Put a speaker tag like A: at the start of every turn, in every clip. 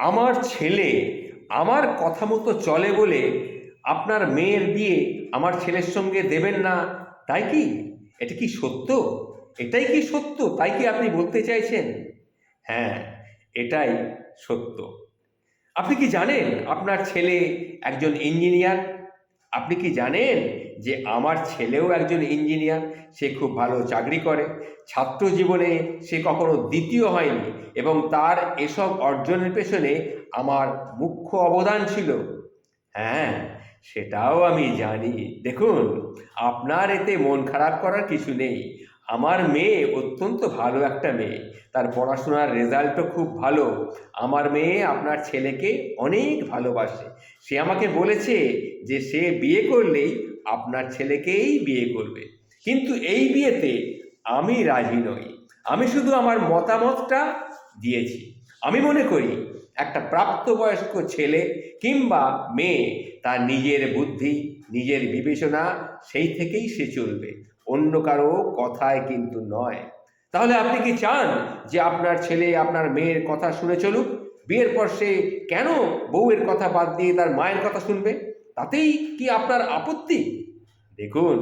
A: আমার ছেলে আমার কথা মতো চলে বলে আপনার মেয়ের বিয়ে আমার ছেলের সঙ্গে দেবেন না, তাই কি? এটা কি সত্য? এটাই কি সত্য? তাই কি আপনি বলতে চাইছেন? হ্যাঁ এটাই সত্য। আপনি কি জানেন আপনার ছেলে একজন ইঞ্জিনিয়ার? আপনি কি জানেন যে আমার ছেলেও একজন ইঞ্জিনিয়ার? সে খুব ভালো চাকরি করে। ছাত্র জীবনে সে কখনো দ্বিতীয় হয়নি এবং তার এসব অর্জনের পেছনে আমার মুখ্য অবদান ছিল। হ্যাঁ সেটাও আমি জানি। দেখুন, আপনার এতে মন খারাপ করার কিছু নেই। আমার মেয়ে অত্যন্ত ভালো একটা মেয়ে। তার পড়াশোনার রেজাল্টও খুব ভালো। আমার মেয়ে আপনার ছেলেকে অনেক ভালোবাসে। সে আমাকে বলেছে যে সে বিয়ে করলেই আপনার ছেলেকেই বিয়ে করবে। কিন্তু এই বিয়েতে আমি রাজি নই। আমি শুধু আমার মতামতটা দিয়েছি। আমি মনে করি একটা প্রাপ্তবয়স্ক ছেলে কিংবা মেয়ে, তার নিজের বুদ্ধি, নিজের বিবেচনা, সেই থেকেই সে চলবে। অন্য কারও কথায় কিন্তু নয়। তাহলে আপনি কি চান যে আপনার ছেলে, আপনার মেয়ের কথা শুনে চলুক? বিয়ের পর সে কেন বউয়ের কথা বাদ দিয়ে তার মায়ের কথা শুনবে? তাতেই কি আপনার আপত্তি? দেখুন,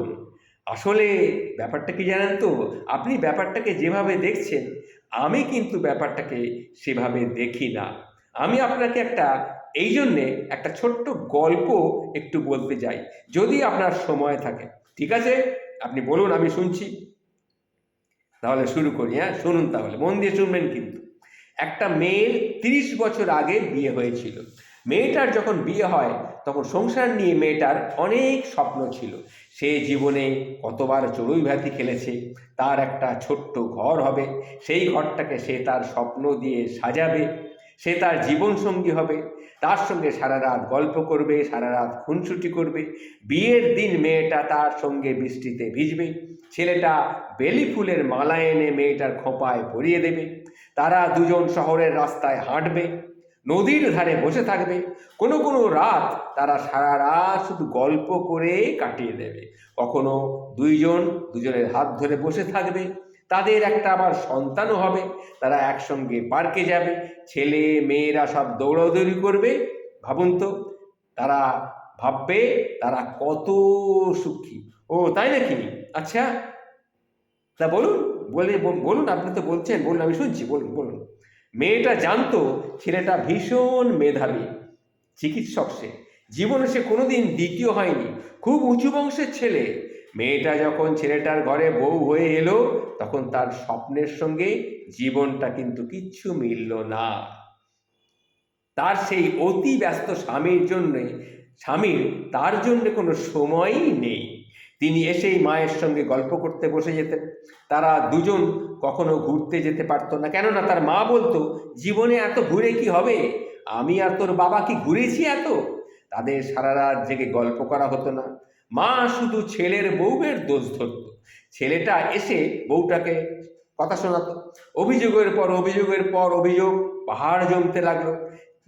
A: আসলে ব্যাপারটা কি জানেন তো? আপনি ব্যাপারটাকে যেভাবে দেখছেন, আমি কিন্তু ব্যাপারটাকে সেভাবে দেখি না। আমি আপনাকে একটা, এই জন্যে একটা ছোট্ট গল্প একটু বলতে চাই, যদি আপনার সময় থাকে। ঠিক আছে? আপনি বলুন, আমি শুনছি। তাহলে শুরু করি হ্যাঁ? শুনুন তাহলে। মন দিয়ে শুনবেন কিন্তু। একটা মেয়ের তিরিশ বছর আগে বিয়ে হয়েছিল। মেয়েটার যখন বিয়ে হয়, তখন সংসার নিয়ে মেয়েটার অনেক স্বপ্ন ছিল। সে জীবনে কতবার চড়ুই ভাতি খেলেছে, তার একটা ছোট্ট ঘর হবে। সেই ঘরটাকে সে তার স্বপ্ন দিয়ে সাজাবে। সে তার জীবনসঙ্গী হবে। তার সঙ্গে সারা রাত গল্প করবে সারা রাত খুনসুটি করবে। বিয়ের দিন মেয়েটা তার সঙ্গে বৃষ্টিতে ভিজবে। ছেলেটা বেলি ফুলের মালা এনে মেয়েটার খোঁপায় পরিয়ে দেবে। তারা দুজন শহরের রাস্তায় হাঁটবে, নদীর ধারে বসে থাকবে। কোনো কোনো রাত তারা সারা রাত শুধু গল্প করে কাটিয়ে দেবে। কখনো দুইজন দুজনের হাত ধরে বসে থাকবে। তাদের একটা আবার সন্তানও হবে। তারা একসঙ্গে পার্কে যাবে, ছেলে, মেয়েরা সব দৌড়াদৌড়ি করবে, ভাবুন তো। তারা ভাববে, তারা কত সুখী। ও, তাই নাকি? আচ্ছা তা বলুন, বলে বলুন, আপনি তো বলছেন, বলুন, আমি শুনছি, বলুন বলুন। মেয়েটা জানতো, ছেলেটা ভীষণ মেধাবী, চিকিৎসক সে। জীবনে সে কোনোদিন দ্বিতীয় হয়নি। খুব উঁচু বংশের ছেলে মেয়েটা যখন ছেলেটার ঘরে বউ হয়ে এলো, তখন তার স্বপ্নের সঙ্গে জীবনটা কিন্তু কিচ্ছু মিলল না। তার সেই অতি ব্যস্ত স্বামীর জন্যে, স্বামীর তার জন্য কোনো সময়ই নেই। তিনি এসেই মায়ের সঙ্গে গল্প করতে বসে যেতেন। তারা দুজন কখনো ঘুরতে যেতে পারতো না। কেননা তার মা বলতো, জীবনে এত ঘুরে কি হবে? আমি আর তোর বাবা কি ঘুরেছি এত? তাদের সারা রাত জেগে গল্প করা হতো না। মা শুধু ছেলের বউয়ের দোষ ধরত। ছেলেটা এসে বউটাকে কথা শোনাতো। অভিযোগের পর অভিযোগের পর অভিযোগ পাহাড় জমতে লাগল।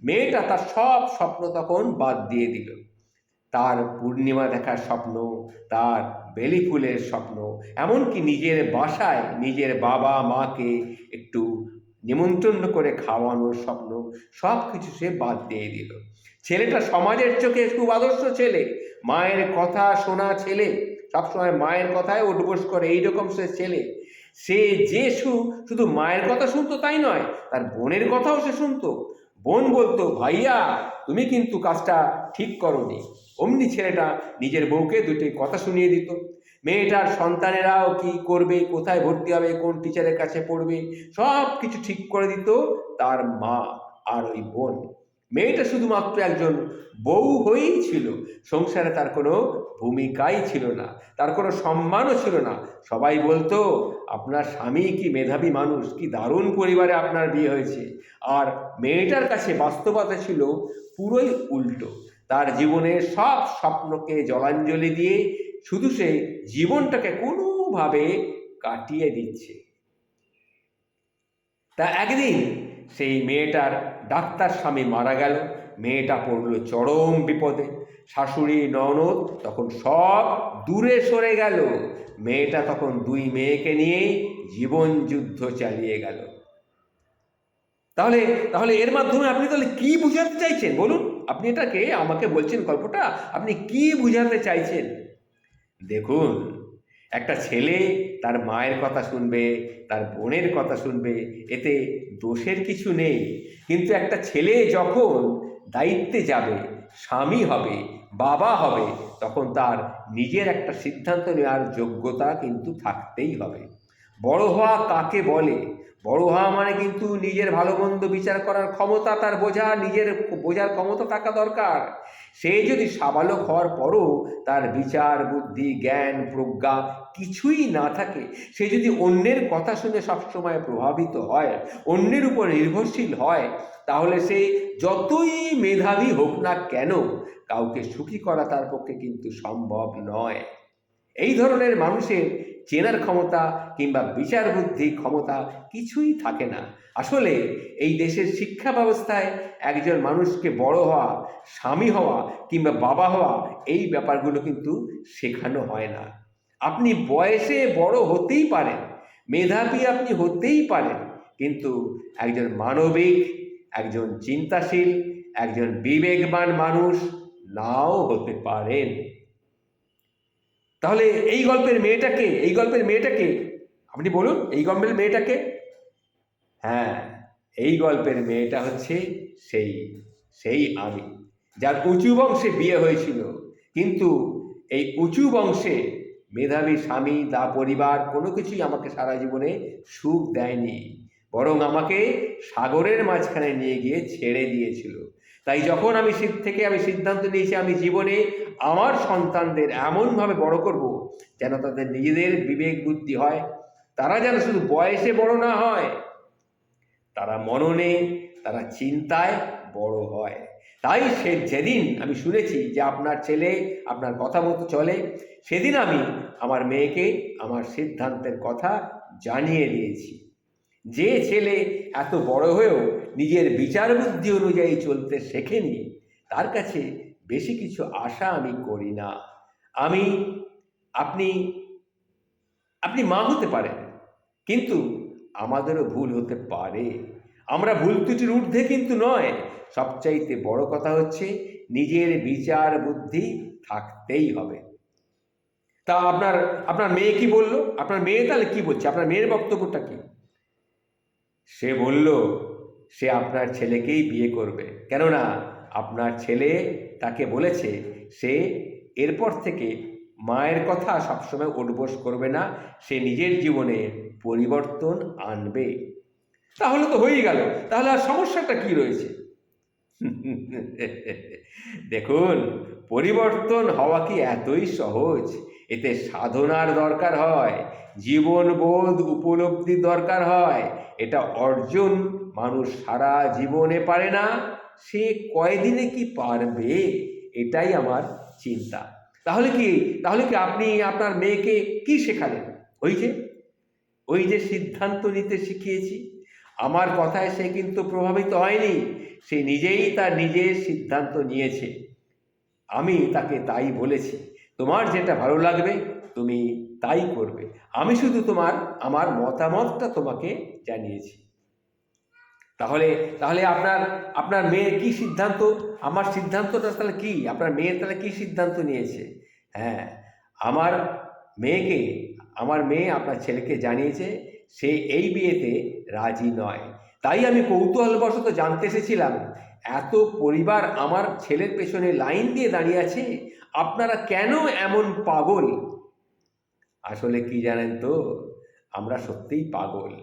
A: মেয়েটা তার সব স্বপ্ন তখন বাদ দিয়ে দিল। তার পূর্ণিমা দেখার স্বপ্ন, তার বেলি ফুলের স্বপ্ন, এমনকি নিজের বাসায় নিজের বাবা মাকে একটু নিমন্ত্রণ করে খাওয়ানোর স্বপ্ন সব কিছু সে বাদ দিয়ে দিল। ছেলেটা সমাজের চোখে খুব আদর্শ ছেলে। মায়ের কথা শোনা ছেলে। সবসময় মায়ের কথায় উঠবোস করে, এইরকম সে ছেলে। সে যে শুধু মায়ের কথা শুনতো তাই নয়, তার বোনের কথাও সে শুনতো। বোন বলতো, ভাইয়া, তুমি কিন্তু কাজটা ঠিক করনি। অমনি ছেলেটা নিজের বউকে দুটি কথা শুনিয়ে দিত। মেয়েটার সন্তানেরাও কি করবে? কোথায় ভর্তি হবে? কোন টিচারের কাছে পড়বে? সব কিছু ঠিক করে দিত তার মা আর ওই বোন। মেয়েটা শুধুমাত্র একজন বউ হয়েই ছিল। সংসারে তার কোনো ভূমিকাই ছিল না, তার কোনো সম্মানও ছিল না। সবাই বলতো, আপনার স্বামী কি মেধাবী মানুষ? কি দারুণ পরিবারে আপনার বিয়ে হয়েছে। আর মেয়েটার কাছে বাস্তবতা ছিল পুরোই উল্টো। তার জীবনের সব স্বপ্নকে জলাঞ্জলি দিয়ে শুধু সে জীবনটাকে কোনোভাবে কাটিয়ে দিচ্ছে। তা একদিন সেই মেয়েটার ডাক্তার স্বামী মারা গেল। মেয়েটা পড়ল চরম বিপদে। শাশুড়ি ননদ তখন সব দূরে সরে গেল। মেয়েটা তখন দুই মেয়েকে নিয়ে জীবন যুদ্ধ চালিয়ে গেল। তাহলে তাহলে এর মাধ্যমে আপনি তাহলে কি বুঝাতে চাইছেন? বলুন, আপনি এটাকে আমাকে বলছেন গল্পটা, আপনি কি বুঝাতে চাইছেন? দেখুন একটা ছেলে তার মায়ের কথা শুনবে, তার বোনের কথা শুনবে, এতে দোষের কিছু নেই। কিন্তু একটা ছেলে যখন দায়িত্বে যাবে, স্বামী হবে, বাবা হবে, তখন তার নিজের একটা সিদ্ধান্ত নেওয়ার যোগ্যতা কিন্তু থাকতেই হবে। বড় হওয়া কাকে বলে? বড় হওয়া মানে কিন্তু নিজের ভালো মন্দ বিচার করার ক্ষমতা তার বোঝা, নিজের বোঝার ক্ষমতা থাকা দরকার। সে যদি সাবালক হওয়ার পরও তার বিচার, বুদ্ধি, জ্ঞান, প্রজ্ঞা কিছুই না থাকে, সে যদি অন্যের কথা শুনে সবসময় প্রভাবিত হয়, অন্যের উপর নির্ভরশীল হয়, তাহলে সে যতই মেধাবী হোক না কেন, কাউকে সুখী করা তার পক্ষে কিন্তু সম্ভব নয়। এই ধরনের মানুষের চেনার ক্ষমতা কিংবা বিচার বুদ্ধি ক্ষমতা কিছুই থাকে না। আসলে এই দেশের শিক্ষা ব্যবস্থায় একজন মানুষকে বড় হওয়া, স্বামী হওয়া কিংবা বাবা হওয়া এই ব্যাপারগুলো কিন্তু শেখানো হয় না। আপনি বয়সে বড় হতেই পারেন, মেধাবী আপনি হতেই পারেন, কিন্তু একজন মানবিক, একজন চিন্তাশীল, একজন বিবেকবান মানুষ নাও হতে পারেন। তাহলে এই গল্পের মেয়েটাকে, এই গল্পের মেয়েটাকে, আপনি বলুন, এই গল্পের মেয়েটাকে? হ্যাঁ এই গল্পের মেয়েটা হচ্ছে সেই সেই আমি যার উঁচু বংশে বিয়ে হয়েছিল। কিন্তু এই উঁচু বংশে মেধাবী স্বামী তা পরিবার, কোনো কিছুই আমাকে সারা জীবনে সুখ দেয়নি। বরং আমাকে সাগরের মাঝখানে নিয়ে গিয়ে ছেড়ে দিয়েছিল। তাই যখন আমি থেকে আমি সিদ্ধান্ত নিয়েছি আমি জীবনে আমার সন্তানদের এমনভাবে বড় করব যেন তাদের নিজেদের বিবেক বুদ্ধি হয়, তারা যেন শুধু বয়সে বড় না হয়, তারা মননে, তারা চিন্তায় বড় হয়। তাই সে যেদিন আমি শুনেছি যে আপনার ছেলে আপনার কথা মতো চলে, সেদিন আমি আমার মেয়েকে, আমার সিদ্ধান্তের কথা জানিয়ে দিয়েছি। যে ছেলে এত বড় হয়েও নিজের বিচার বুদ্ধি অনুযায়ী চলতে শেখেনি, তার কাছে বেশি কিছু আশা আমি করি না। আমি, আপনি আপনি মা হতে পারেন, কিন্তু আমাদেরও ভুল হতে পারে। আমরা ভুল ত্রুটির ঊর্ধ্বে কিন্তু নয়। সবচাইতে বড় কথা হচ্ছে নিজের বিচার বুদ্ধি থাকতেই হবে। তা আপনার আপনার মেয়ে কি বলল? আপনার মেয়ে তাহলে কি বলছে? আপনার মেয়ের বক্তব্যটা কি? সে বলল, সে আপনার ছেলেকেই বিয়ে করবে। কেননা আপনার ছেলে তাকে বলেছে, সে এরপর থেকে মায়ের কথা সবসময় উঠবোস করবে না, সে নিজের জীবনে পরিবর্তন আনবে। তাহলে তো হয়েই গেল, তাহলে আর সমস্যাটা কি রয়েছে? দেখুন, পরিবর্তন হওয়া কি এতই সহজ? এতে সাধনার দরকার হয় জীবনবোধ উপলব্ধির দরকার হয়। এটা অর্জন মানুষ সারা জীবনে পারে না, সে কয়দিনে কি পারবে? এটাই আমার চিন্তা। তাহলে কি তাহলে কি আপনি আপনার মেয়েকে কি শেখালেন? ওই যে ওই যে সিদ্ধান্ত নিতে শিখিয়েছি। আমার কথায় সে কিন্তু প্রভাবিত হয়নি, সে নিজেই তার নিজের সিদ্ধান্ত নিয়েছে। আমি তাকে তাই বলেছি। তোমার যেটা ভালো লাগবে, তুমি তাই করবে। আমি শুধু তোমার, আমার মতামতটা তোমাকে জানিয়েছি। তাহলে তাহলে আপনার আপনার মেয়ের কি সিদ্ধান্ত? আমার সিদ্ধান্তটা তাহলে কি? আপনার মেয়ের তাহলে কি সিদ্ধান্ত নিয়েছে? হ্যাঁ আমার মেয়েকে, আমার মেয়ে আপনার ছেলেকে জানিয়েছে, সে এই বিয়েতে রাজি নয়। তাই আমি কৌতূহলবশত জানতে এসেছিলাম, এত পরিবার আমার ছেলের পেছনে লাইন দিয়ে দাঁড়িয়ে আছে আপনারা কেন এমন পাগল? আসলে কি জানেন তো? আমরা সত্যিই পাগল।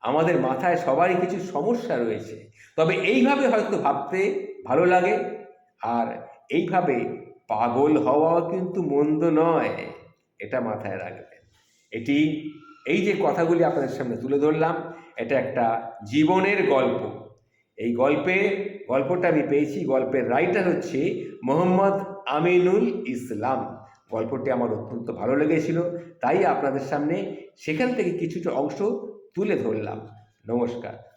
A: আমাদের মাথায় সবারই কিছু সমস্যা রয়েছে। তবে এইভাবে হয়তো ভাবতে ভালো লাগে। আর এইভাবে পাগল হওয়াও কিন্তু মন্দ নয়। এটা মাথায় রাখবেন। এটি এই যে কথাগুলি আপনাদের সামনে তুলে ধরলাম, এটা একটা জীবনের গল্প। এই গল্পে, গল্পটা আমি পেয়েছি, গল্পের রাইটার হচ্ছে মোহাম্মদ আমিনুল ইসলাম। গল্পটি আমার অত্যন্ত ভালো লেগেছিল, তাই আপনাদের সামনে সেখান থেকে কিছুটা অংশ তুলে ধরলাম। নমস্কার।